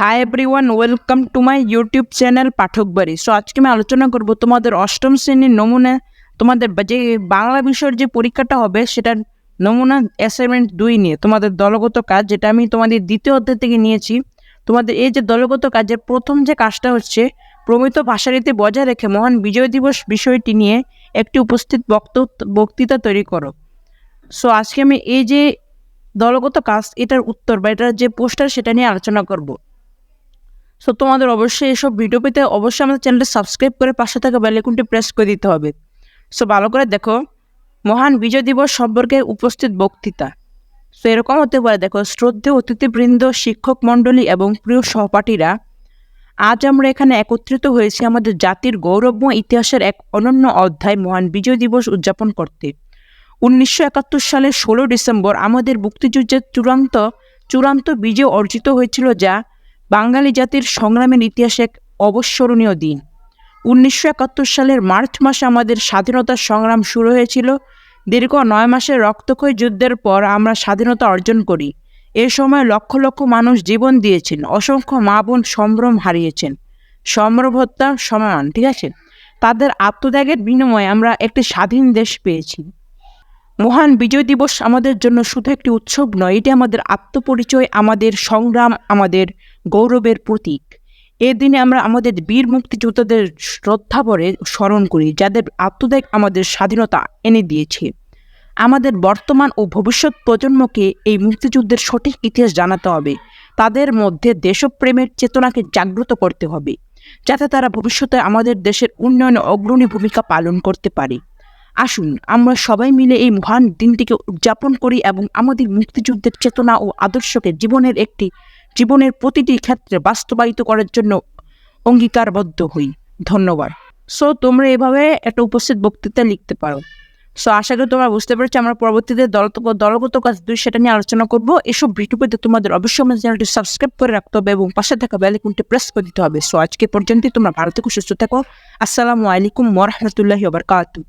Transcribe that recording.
Hi everyone welcome to my YouTube channel Pathak Bari so আজকে আমি আলোচনা করব তোমাদের অষ্টম শ্রেণির নমুনা, তোমাদের যে বাংলা বিষয়ের যে পরীক্ষাটা হবে, সেটার নমুনা অ্যাসাইনমেন্ট দুই নিয়ে, তোমাদের দলগত কাজ, যেটা আমি তোমাদের দ্বিতীয় অধ্যায় থেকে নিয়েছি। তোমাদের এই যে দলগত কাজের প্রথম যে কাজটা হচ্ছে, প্রমিত ভাষারীতি বজায় রেখে মহান বিজয় দিবস বিষয়টি নিয়ে একটি উপস্থিত বক্তব্য বক্তৃতা তৈরি করো। সো আজকে আমি এই যে দলগত কাজ, এটার উত্তর বা এটার যে পোস্টার, সেটা নিয়ে আলোচনা করব। সো তোমাদের অবশ্যই এসব ভিডিও পেতে অবশ্যই আমাদের চ্যানেলটা সাবস্ক্রাইব করে পাশে থাকা বেলাইকনটি প্রেস করে দিতে হবে। সো ভালো করে দেখো, মহান বিজয় দিবস সম্পর্কে উপস্থিত বক্তৃতা। সো এরকম হতে পারে, দেখো, শ্রদ্ধেয় অতিথিবৃন্দ, শিক্ষক মণ্ডলী এবং প্রিয় সহপাঠীরা, আজ আমরা এখানে একত্রিত হয়েছি আমাদের জাতির গৌরবময় ইতিহাসের এক অনন্য অধ্যায়, মহান বিজয় দিবস উদযাপন করতে। উনিশশো একাত্তর সালের ষোলো ডিসেম্বর আমাদের মুক্তিযুদ্ধের চূড়ান্ত চূড়ান্ত বিজয় অর্জিত হয়েছিল যা বাঙালি জাতির সংগ্রামের ইতিহাসে এক অবস্মরণীয় দিন। উনিশশো একাত্তর সালের মার্চ মাসে আমাদের স্বাধীনতার সংগ্রাম শুরু হয়েছিল। দীর্ঘ নয় মাসের রক্তক্ষয়ী যুদ্ধের পর আমরা স্বাধীনতা অর্জন করি। এ সময় লক্ষ লক্ষ মানুষ জীবন দিয়েছেন, অসংখ্য মা বোন সম্ভ্রম হারিয়েছেন। সম্ভ্রভত্তা সমান, ঠিক আছে? তাদের আত্মত্যাগের বিনিময়ে আমরা একটি স্বাধীন দেশ পেয়েছি। মহান বিজয় দিবস আমাদের জন্য শুধু একটি উৎসব নয়, এটি আমাদের আত্মপরিচয়, আমাদের সংগ্রাম, আমাদের গৌরবের প্রতীক। এ দিনে আমরা আমাদের বীর মুক্তিযোদ্ধাদের শ্রদ্ধা ভরে স্মরণ করি, যাদের আত্মত্যাগ আমাদের স্বাধীনতা এনে দিয়েছে। আমাদের বর্তমান ও ভবিষ্যৎ প্রজন্মকে এই মুক্তিযুদ্ধের সঠিক ইতিহাস জানাতে হবে। তাদের মধ্যে দেশপ্রেমের চেতনাকে জাগ্রত করতে হবে, যাতে তারা ভবিষ্যতে আমাদের দেশের উন্নয়নে অগ্রণী ভূমিকা পালন করতে পারে। আসুন, আমরা সবাই মিলে এই মহান দিনটিকে উদযাপন করি এবং আমাদের মুক্তিযুদ্ধের চেতনা ও আদর্শকে জীবনের একটি জীবনের প্রতিটি ক্ষেত্রে বাস্তবায়িত করার জন্য অঙ্গীকারবদ্ধ হই। ধন্যবাদ। সো তোমরা এভাবে একটা উপস্থিত বক্তৃতা লিখতে পারো। সো আশা করি তোমরা বুঝতে পেরেছ, আমরা পরবর্তীতে দল দলগত কাজ দুই সেটা নিয়ে আলোচনা করব। এসব ভিডিও পেতে তোমাদের অবশ্যই আমাদের চ্যানেলটি সাবস্ক্রাইব করে রাখতে হবে এবং পাশে থাকা বেলাইকনটি প্রেস করে দিতে হবে। সো আজকে পর্যন্ত তোমরা ভালো থেকো, সুস্থ থাকো। আসসালামু আলাইকুম ওরহমতুল্লাহি ওবরকাতুহ